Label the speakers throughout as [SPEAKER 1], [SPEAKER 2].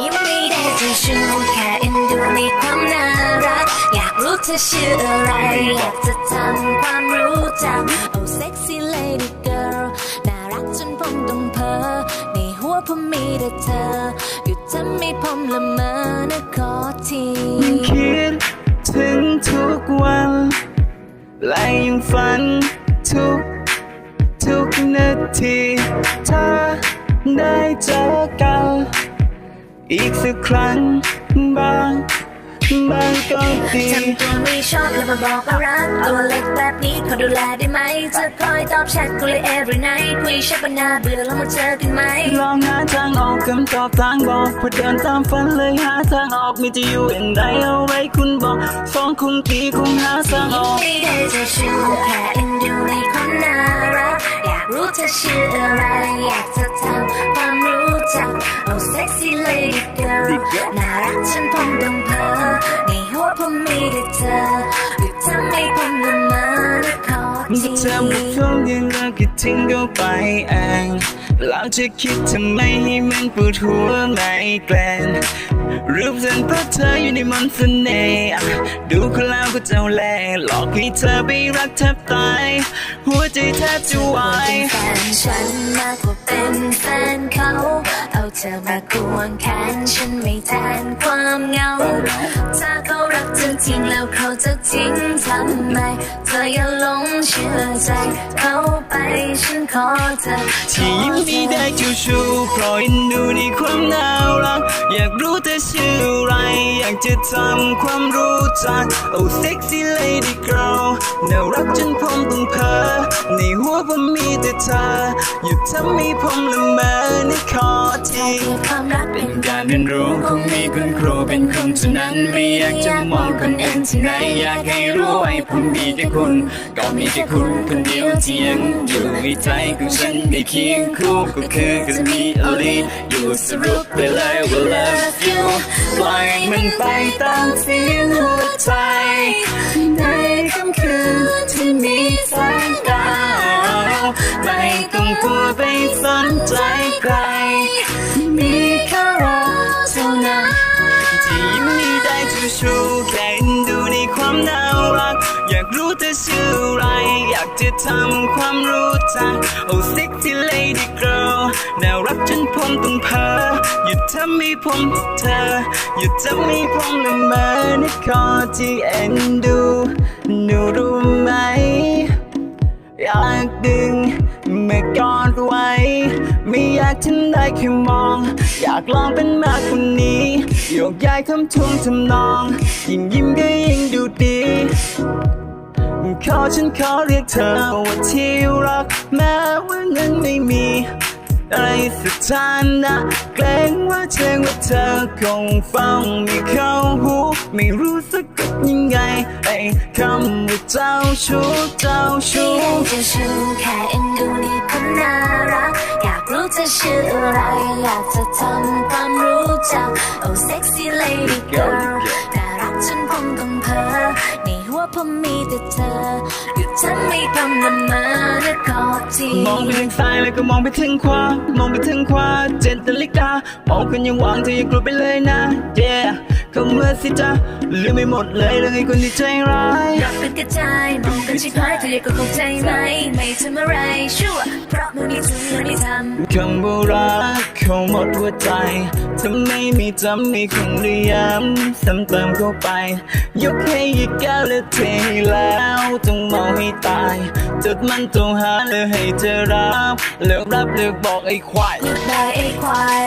[SPEAKER 1] ยิ้มไม่ได้จะชูแค่เอ็นดูในความน่ารักอยากรู้เธอชื่ออะไรอยากจะทำความรู้จัก Oh sexy lady girl น่ารักจนผมต้องเพ้อในหัวผมมีแต่เธอ อยู่ทำให้ผมละเมอนะขอที
[SPEAKER 2] คิดถึงทุกวันและยั งฝัน ทุก ทุกนาที ถ้าได้เจอกัน อีกสักครั้งบาง บางก็ดี
[SPEAKER 1] ทำตัวไม่ชอบแล้วมาบอกว่ารักตัวเล็กแบบนี้ขอดูแลได้ไหมจะคอยตอบแชทกูเลย every night คุยแชทปัญหาเบื่อแล้วมาเจอกันไหม
[SPEAKER 2] ลองหาทางออกคำตอบทางบอกเพื่อเดินตามฝันเลยหาทางออกมีจะอยู่อย่างใดเอาไว้คุณบอกสองคุณตีคงหาทางออก
[SPEAKER 1] ไม่ได้จะชูแค่เอ็นดูในคนน่ารักอยากรู้เธอชื่ออะไรอยากจะทำความรู้จัก Oh sexy lady girl น่ารักฉันผมต้องเพ้อในหัวผมมีแต่เธออยู่ทำให้ผมละเมอและขอที
[SPEAKER 2] เธอบอกเขายังรักคิดทิ้งก็ไปเองแล้วจะคิดทำไมให้มันปวดหัวไม่แกล้ง รูปเส้นเพราะเธออยู่ในมนต์เสน่ห์อะดูคนแล้วก็เจ้าแหล่หลอกให้เธอไปรักแทบตาย หัวใจแทบจะวาย
[SPEAKER 1] เป็นแฟนฉันมากกว่าเป็นแฟนเขา เอาเธอมาควงแขนฉันไม่แทนความเหงา ถ้าเขารักจริงๆแล้วเขาจะทิ้งทำไม เธออย่าหลงเชื่อใจ เขาไปฉันขอเธอ
[SPEAKER 2] ที่ยิ้มนี้ได้จูชูเพราะเอ็นดูในความน่ารักอยากรู้ เธอชื่ออะไร อยากจะทำความรู้จัก Oh sexy lady girl น่ารักจนผมต้องเพ้อใน วผมมีแต่เธอหยุดทำให้ผมละเมอในขอที
[SPEAKER 1] คือความรักเป็น
[SPEAKER 2] การเรียนรู้คงมีคุณครูเป็นคุณเท่านั้นไม่อยากจะมองคนอื่นที่ไหนอยากให้รู้ไว้ผมมีแค่คุณ ก็มีแค่คุณคนเดียวที่ยังอยู่ในใจของฉันในเคียงคู่ก็คือกันมีอะไรอยู่สรุปไปเลยว่า love you ปล่อยมันไปตามเสียงหัวใจในค่ำคืน ที่ยิ้มนี้ได้จะชูแค่เอ็นดูในความน่ารัก อยากรู้เธอชื่ออะไร อยากจะทำความรู้จัก Oh sexy lady girl น่ารักจนผมต้องเพ้อหยุดทำให้ผมเธอ หยุดทำให้ผมละเมอในคอที่เอ็นดูหนูรู้ไหม อยากดึงเมื่อกอดไว้ ไม่อยากทำได้แค่มอง อยากลองเป็นมากกว่านี้โยกย้ายคำทวงทำนอง ยิ่งยิ้มก็ยิ่งดูดีขอฉันขอเรียกเธอว่าที่รักแม้ว่ายังไม่มีอะไรสักทานนะเกรงว่าเชิงว่าเธอคงฟังไม่เข้าหูไม่รู้สึกกับยังไงไอ้คำว่าเจ้าชู้เจ้าชู้
[SPEAKER 1] ที่ยังจะชูแค่เอ็นดูในคนน่ารัก ชื่ออะไรอยากจะทำความรู้จัก Oh sexy lady girl น่ารักจนผมต้องเพ้อในหัวผมมีแต่เธออยู่ทำให้ผมละเมอและกอดที
[SPEAKER 2] มองไปทางซ้ายแล้วก็มองไปทางขวามองไปทางขวาเจนาฬิกามองกันยังหวังเธออย่ากลัวไปเลยนะ yeah เข้ามาสิจ้าลืมไม่หมดเลยเรื่องไอ้คนที่ใจร้าย
[SPEAKER 1] รักเป็นกระจายมองกันชิบหายเธออยากก็เข้าใจไหมไม่ทำอะไรชั่ว
[SPEAKER 2] คำว่ารักเขาหมดหัวใจถ้าไม่มีจำไม่คงได้ย้ำซ้ำเติมเข้าไป ยกให้อีกแก้วและเทแล้วต้องเมาให้ตาย จุดมันต้องหาเลยให้เธอรับเลิกรับเลิกบอกไอ้ควาย
[SPEAKER 1] ได้ไอ้ควาย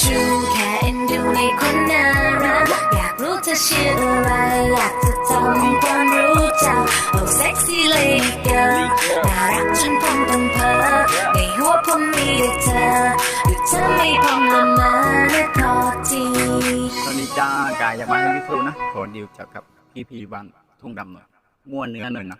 [SPEAKER 1] ชูแค่เอ็นดูในคนน่ารักอยากรู้เธอชื่ออะไรอยากจะทำความรู้จัก Oh sexy lady girl น่ารักจนผมต้องเพ้อ วผมมีแต่เธออยู่ทำให้อมละเมาและขอที
[SPEAKER 3] ตอนนี้จ้ากายจากบ้านพี่ครูนะ ขอดิวจากกับพี่พีวันทุ่งดำหน่อย มั่วเนื้อหน่อยนะ